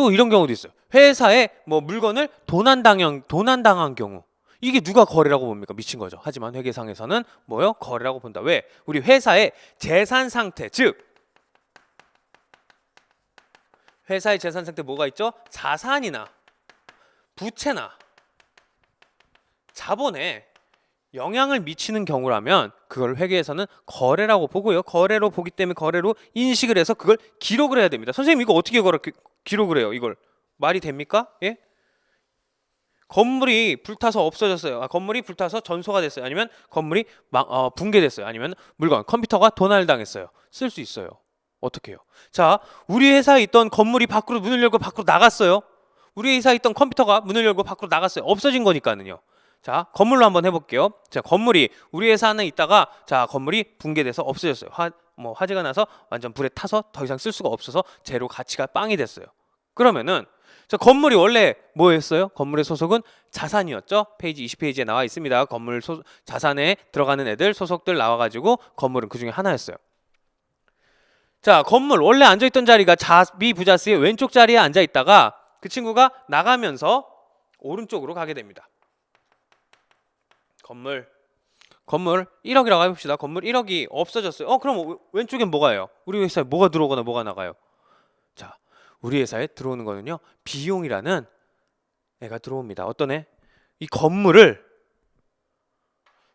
또 이런 경우도 있어요. 회사에 뭐 물건을 도난당한 도난당한 경우 이게 누가 거래라고 봅니까? 미친 거죠. 하지만 회계상에서는 뭐요? 거래라고 본다. 왜? 우리 회사의 재산 상태, 즉 회사의 재산 상태 뭐가 있죠? 자산이나 부채나 자본에 영향을 미치는 경우라면 그걸 회계에서는 거래라고 보고요. 거래로 보기 때문에 거래로 인식을 해서 그걸 기록을 해야 됩니다. 선생님 이거 어떻게 기- 기록을 해요? 이걸 말이 됩니까? 예? 건물이 불타서 없어졌어요. 아, 건물이 불타서 전소가 됐어요. 아니면 건물이 망- 어, 붕괴됐어요. 아니면 물건 컴퓨터가 도난을 당했어요. 쓸 수 있어요. 어떻게 해요? 자, 우리 회사에 있던 건물이 밖으로 문을 열고 밖으로 나갔어요. 우리 회사에 있던 컴퓨터가 문을 열고 밖으로 나갔어요. 없어진 거니까는요. 자, 건물로 한번 해볼게요. 자, 건물이 우리 회사 안에 있다가 자, 건물이 붕괴돼서 없어졌어요. 화, 뭐 화재가 나서 완전 불에 타서 더 이상 쓸 수가 없어서 재료 가치가 빵이 됐어요. 그러면은 자, 건물이 원래 뭐였어요? 건물의 소속은 자산이었죠. 페이지 20페이지에 나와 있습니다. 건물 소, 자산에 들어가는 애들 소속들 나와가지고 건물은 그 중에 하나였어요. 자, 건물 원래 앉아 있던 자리가 자비 부자스의 왼쪽 자리에 앉아 있다가 그 친구가 나가면서 오른쪽으로 가게 됩니다. 건물 건물 1억이라고 해봅시다. 건물 1억이 없어졌어요. 어 그럼 왼쪽엔 뭐가요? 우리 회사에 뭐가 들어오거나 뭐가 나가요? 자, 우리 회사에 들어오는 거는요 비용이라는 애가 들어옵니다. 어떤 애? 이 건물을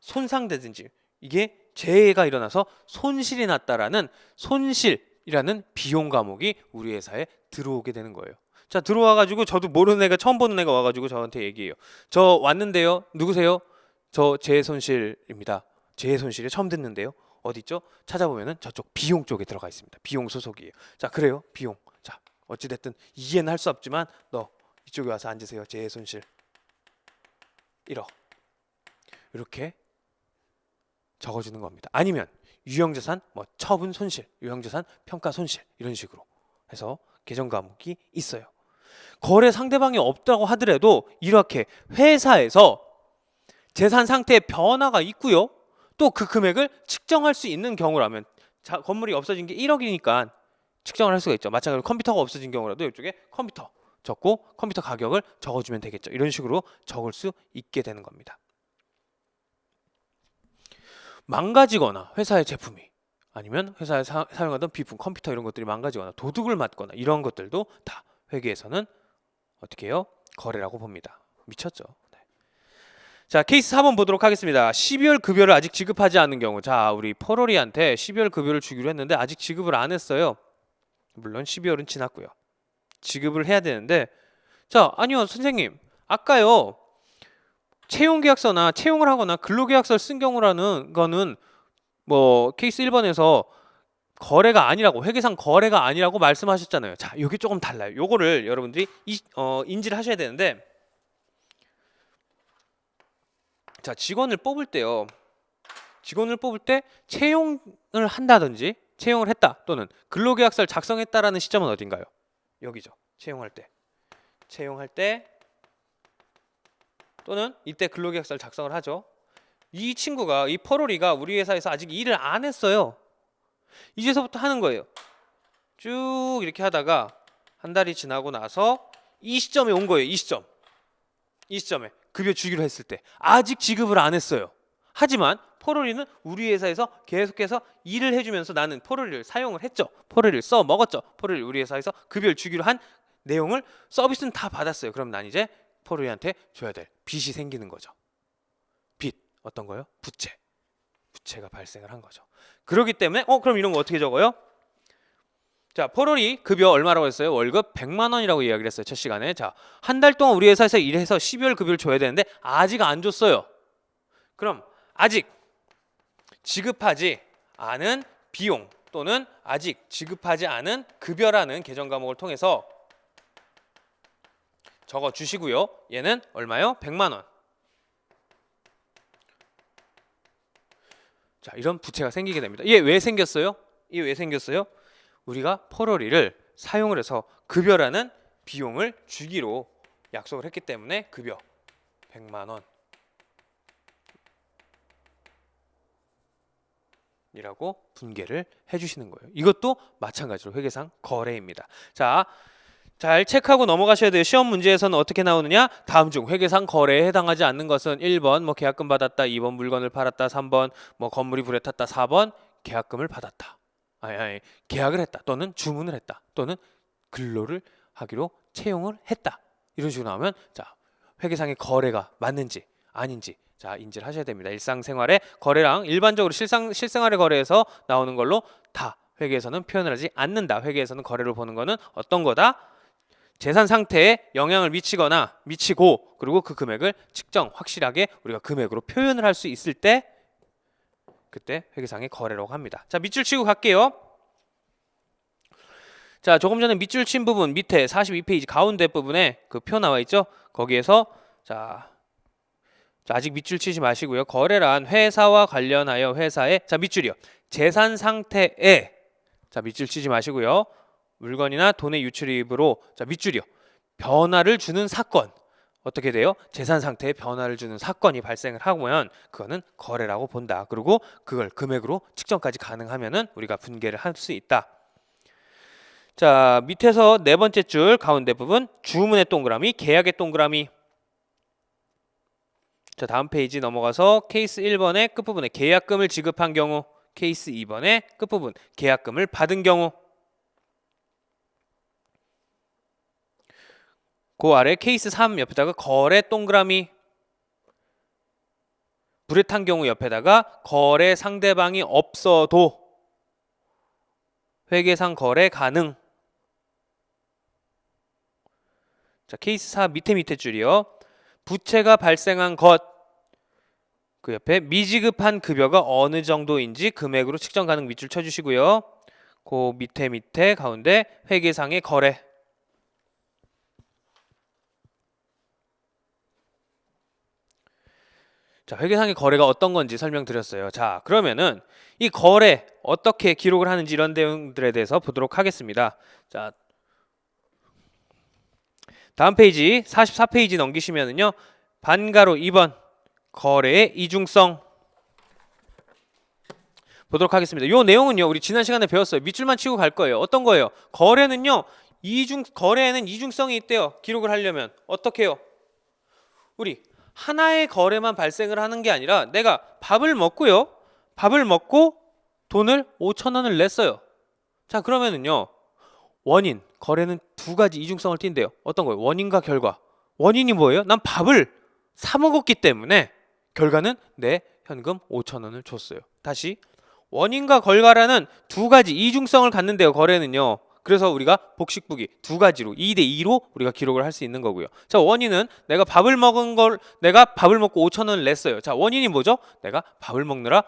손상되든지 이게 재해가 일어나서 손실이 났다라는 손실이라는 비용 과목이 우리 회사에 들어오게 되는 거예요. 자 들어와 가지고 저도 모르는 애가 처음 보는 애가 와가지고 저한테 얘기해요. 저 왔는데요. 누구세요? 저 재해 손실입니다. 재해 손실이 처음 듣는데요. 어디 있죠? 찾아보면은 저쪽 비용 쪽에 들어가 있습니다. 비용 소속이에요. 자 그래요. 비용. 자 어찌 됐든 이해는 할 수 없지만 너 이쪽에 와서 앉으세요. 재해 손실 1억 이렇게 적어 주는 겁니다. 아니면 유형자산 뭐 처분 손실, 유형자산 평가 손실 이런 식으로 해서 계정 과목이 있어요. 거래 상대방이 없다고 하더라도 이렇게 회사에서 재산 상태에 변화가 있고요. 또 그 금액을 측정할 수 있는 경우라면 자, 건물이 없어진 게 1억이니까 측정을 할 수가 있죠. 마찬가지로 컴퓨터가 없어진 경우라도 이쪽에 컴퓨터 적고 컴퓨터 가격을 적어주면 되겠죠. 이런 식으로 적을 수 있게 되는 겁니다. 망가지거나 회사의 제품이 아니면 회사에 사, 사용하던 비품, 컴퓨터 이런 것들이 망가지거나 도둑을 맞거나 이런 것들도 다 회계에서는 어떻게 해요? 거래라고 봅니다. 미쳤죠? 네. 자, 케이스 4번 보도록 하겠습니다. 12월 급여를 아직 지급하지 않은 경우. 자, 우리 포로리한테 12월 급여를 주기로 했는데 아직 지급을 안 했어요. 물론 12월은 지났고요. 지급을 해야 되는데 자, 아니요, 선생님. 아까요. 채용 계약서나 채용을 하거나 근로 계약서를 쓴 경우라는 거는 뭐 케이스 1번에서 거래가 아니라고 회계상 거래가 아니라고 말씀하셨잖아요. 자, 여기 조금 달라요. 요거를 여러분들이 이, 어, 인지를 하셔야 되는데 자, 직원을 뽑을 때요. 직원을 뽑을 때 채용을 한다든지 채용을 했다 또는 근로계약서를 작성했다라는 시점은 어딘가요? 여기죠. 채용할 때. 채용할 때 또는 이때 근로계약서를 작성을 하죠. 이 친구가 이 퍼로리가 우리 회사에서 아직 일을 안 했어요. 이제서부터 하는 거예요. 쭉 이렇게 하다가 한 달이 지나고 나서 이 시점에 온 거예요. 이 시점. 이 시점에 급여 주기로 했을 때 아직 지급을 안 했어요. 하지만 포로리는 우리 회사에서 계속해서 일을 해주면서 나는 포로리를 사용을 했죠. 포로리를 써 먹었죠. 포로리를 우리 회사에서 급여를 주기로 한 내용을 서비스는 다 받았어요. 그럼 난 이제 포로리한테 줘야 될 빚이 생기는 거죠. 빚 어떤 거요? 부채. 부채가 발생을 한 거죠. 그렇기 때문에 어 그럼 이런 거 어떻게 적어요? 자, 포로리 급여 얼마라고 했어요? 월급 100만 원이라고 이야기를 했어요. 첫 시간에. 자, 한 달 동안 우리 회사에서 일해서 12월 급여를 줘야 되는데 아직 안 줬어요. 그럼 아직 지급하지 않은 비용 또는 아직 지급하지 않은 급여라는 계정 과목을 통해서 적어 주시고요. 얘는 얼마요? 100만 원. 자, 이런 부채가 생기게 됩니다. 얘 왜 생겼어요? 이게 왜 생겼어요? 우리가 포로리를 사용을 해서 급여라는 비용을 주기로 약속을 했기 때문에 급여 100만 원 이라고 분개를 해 주시는 거예요. 이것도 마찬가지로 회계상 거래입니다. 자, 잘 체크하고 넘어가셔야 돼요. 시험 문제에서는 어떻게 나오느냐? 다음 중 회계상 거래에 해당하지 않는 것은 1번 뭐 계약금 받았다, 2번 물건을 팔았다, 3번 뭐 건물이 불에 탔다, 4번 계약금을 받았다. 아니 아니 계약을 했다 또는 주문을 했다 또는 근로를 하기로 채용을 했다. 이런 식으로 나오면 자, 회계상의 거래가 맞는지 아닌지 자, 인지를 하셔야 됩니다. 일상생활의 거래랑 일반적으로 실상 실생활의 거래에서 나오는 걸로 다 회계에서는 표현을 하지 않는다. 회계에서는 거래를 보는 거는 어떤 거다? 재산 상태에 영향을 미치거나 미치고 그리고 그 금액을 측정 확실하게 우리가 금액으로 표현을 할 수 있을 때 그때 회계상의 거래라고 합니다. 자, 밑줄 치고 갈게요. 자, 조금 전에 밑줄 친 부분 밑에 42페이지 가운데 부분에 그 표 나와 있죠? 거기에서 자, 자, 아직 밑줄 치지 마시고요. 거래란 회사와 관련하여 회사의 자, 밑줄이요. 재산 상태에 자, 밑줄 치지 마시고요. 물건이나 돈의 유출입으로 자, 밑줄이요. 변화를 주는 사건. 어떻게 돼요? 재산 상태에 변화를 주는 사건이 발생을 하면 그거는 거래라고 본다. 그리고 그걸 금액으로 측정까지 가능하면은 우리가 분개를 할 수 있다. 자, 밑에서 네 번째 줄 가운데 부분 주문의 동그라미, 계약의 동그라미. 자, 다음 페이지 넘어가서 케이스 1번의 끝부분에 계약금을 지급한 경우, 케이스 2번의 끝부분 계약금을 받은 경우. 그 아래 케이스 3 옆에다가 거래 동그라미 불에 탄 경우 옆에다가 거래 상대방이 없어도 회계상 거래 가능. 자, 케이스 4 밑에 밑에 줄이요. 부채가 발생한 것. 그 옆에 미지급한 급여가 어느 정도인지 금액으로 측정 가능 밑줄 쳐 주시고요. 그 밑에 밑에 가운데 회계상의 거래. 자, 회계상의 거래가 어떤 건지 설명드렸어요. 자, 그러면은 이 거래 어떻게 기록을 하는지 이런 내용들에 대해서 보도록 하겠습니다. 자, 다음 페이지 44페이지 넘기시면은요. 반가로 2번 거래의 이중성 보도록 하겠습니다. 요 내용은요. 우리 지난 시간에 배웠어요. 밑줄만 치고 갈 거예요. 어떤 거예요? 거래는요. 이중 거래에는 이중성이 있대요. 기록을 하려면 어떻게 해요? 우리 하나의 거래만 발생을 하는 게 아니라 내가 밥을 먹고요. 밥을 먹고 돈을 5천 원을 냈어요. 자, 그러면은요. 원인, 거래는 두 가지 이중성을 띈대요. 어떤 거예요? 원인과 결과. 원인이 뭐예요? 난 밥을 사 먹었기 때문에 결과는 내 현금 5천 원을 줬어요. 다시 원인과 결과라는 두 가지 이중성을 갖는데요. 거래는요. 그래서 우리가 복식부기 두 가지로 2대 2로 우리가 기록을 할 수 있는 거고요. 자, 원인은 내가 밥을 먹은 걸 내가 밥을 먹고 5천 원을 냈어요. 자, 원인이 뭐죠? 내가 밥을 먹느라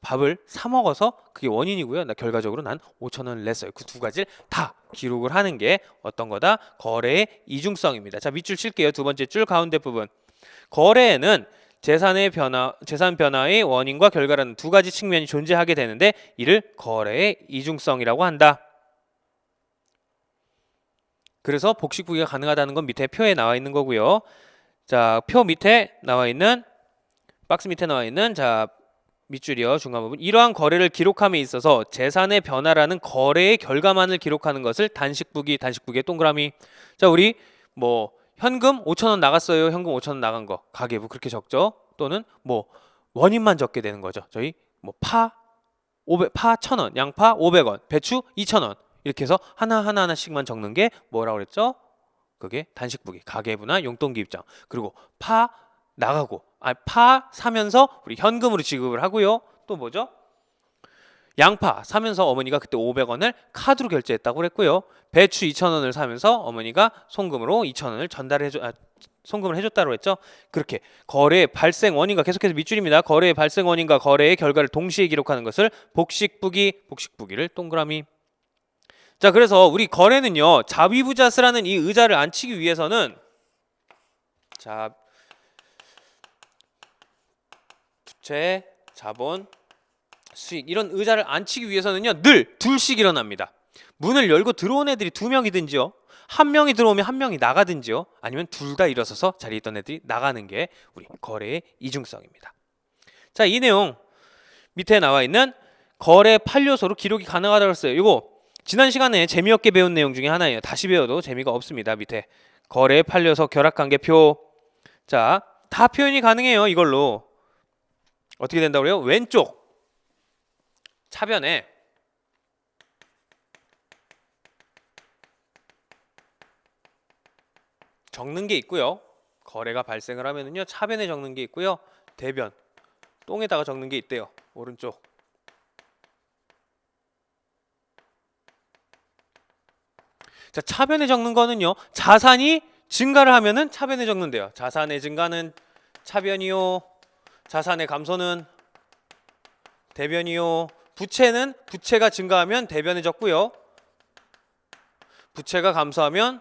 밥을 사 먹어서 그게 원인이고요. 나 결과적으로 난 5천 원을 냈어요. 그 두 가지를 다 기록을 하는 게 어떤 거다? 거래의 이중성입니다. 자, 밑줄 칠게요. 두 번째 줄 가운데 부분. 거래에는 재산의 변화, 재산 변화의 원인과 결과라는 두 가지 측면이 존재하게 되는데 이를 거래의 이중성이라고 한다. 그래서 복식부기가 가능하다는 건 밑에 표에 나와 있는 거고요. 자, 표 밑에 나와 있는 박스 밑에 나와 있는 자 밑줄이요. 중간 부분. 이러한 거래를 기록함에 있어서 재산의 변화라는 거래의 결과만을 기록하는 것을 단식부기 단식부기의 동그라미. 자 우리 뭐 현금 5천 원 나갔어요. 현금 5천 원 나간 거. 가계부 그렇게 적죠? 또는 뭐 원인만 적게 되는 거죠. 저희 뭐 파 500, 파 1,000원, 양파 500원, 배추 2,000원 이렇게 해서 하나 하나 하나씩만 적는 게 뭐라고 그랬죠? 그게 단식부기, 가계부나 용돈기 입장. 그리고 파 나가고, 아, 파 사면서 우리 현금으로 지급을 하고요. 또 뭐죠? 양파 사면서 어머니가 그때 500원을 카드로 결제했다고 그랬고요. 배추 2,000원을 사면서 어머니가 송금으로 2,000원을 전달해 줘 아, 송금을 해줬다고 했죠. 그렇게 거래의 발생 원인과 계속해서 밑줄입니다. 거래의 발생 원인과 거래의 결과를 동시에 기록하는 것을 복식부기, 복식부기를 동그라미 자, 그래서 우리 거래는요. 자위부자스라는 이 의자를 앉히기 위해서는 자 부채, 자본, 수익 이런 의자를 앉히기 위해서는요. 늘 둘씩 일어납니다. 문을 열고 들어온 애들이 두 명이든지요. 한 명이 들어오면 한 명이 나가든지요. 아니면 둘 다 일어서서 자리에 있던 애들이 나가는 게 우리 거래의 이중성입니다. 자, 이 내용 밑에 나와 있는 거래 판료소로 기록이 가능하다고 했어요. 이거 지난 시간에 재미없게 배운 내용 중에 하나예요. 다시 배워도 재미가 없습니다. 밑에 거래 팔려서 결합관계표. 자, 다 표현이 가능해요. 이걸로 어떻게 된다고 그래요? 왼쪽 차변에 적는 게 있고요. 거래가 발생을 하면은요 차변에 적는 게 있고요. 대변 똥에다가 적는 게 있대요. 오른쪽. 자 차변에 적는 거는요 자산이 증가를 하면은 차변에 적는데요. 자산의 증가는 차변이요. 자산의 감소는 대변이요. 부채는 부채가 증가하면 대변에 적고요. 부채가 감소하면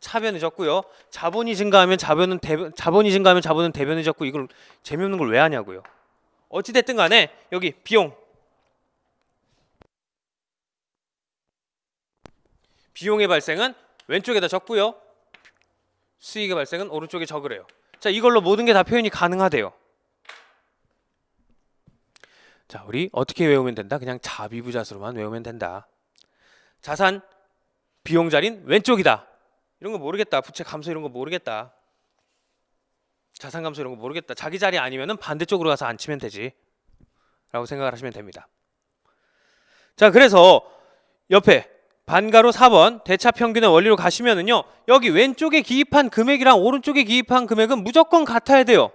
차변에 적고요. 자본이 증가하면 자본은 대변, 자본이 증가하면 자본은 대변에 적고 이걸 재미없는 걸 왜 하냐고요. 어찌 됐든 간에 여기 비용 비용의 발생은 왼쪽에다 적고요. 수익의 발생은 오른쪽에 적으래요. 자, 이걸로 모든 게 다 표현이 가능하대요. 자, 우리 어떻게 외우면 된다? 그냥 자비부자수로만 외우면 된다. 자산 비용 자리는 왼쪽이다. 이런 거 모르겠다. 부채 감소 이런 거 모르겠다. 자산 감소 이런 거 모르겠다. 자기 자리 아니면은 반대쪽으로 가서 앉히면 되지. 라고 생각을 하시면 됩니다. 자, 그래서 옆에 반가로 4번 대차 평균의 원리로 가시면은요. 여기 왼쪽에 기입한 금액이랑 오른쪽에 기입한 금액은 무조건 같아야 돼요.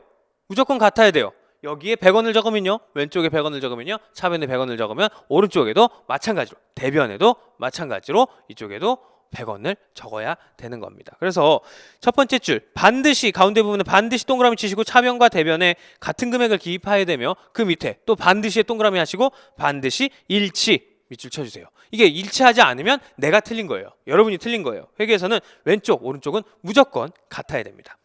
무조건 같아야 돼요. 여기에 100원을 적으면요. 왼쪽에 100원을 적으면요. 차변에 100원을 적으면 오른쪽에도 마찬가지로 대변에도 마찬가지로 이쪽에도 100원을 적어야 되는 겁니다. 그래서 첫 번째 줄 반드시 가운데 부분에 반드시 동그라미 치시고 차변과 대변에 같은 금액을 기입해야 되며 그 밑에 또 반드시 동그라미 하시고 반드시 일치 밑줄 쳐주세요. 이게 일치하지 않으면 내가 틀린 거예요. 여러분이 틀린 거예요. 회계에서는 왼쪽 오른쪽은 무조건 같아야 됩니다.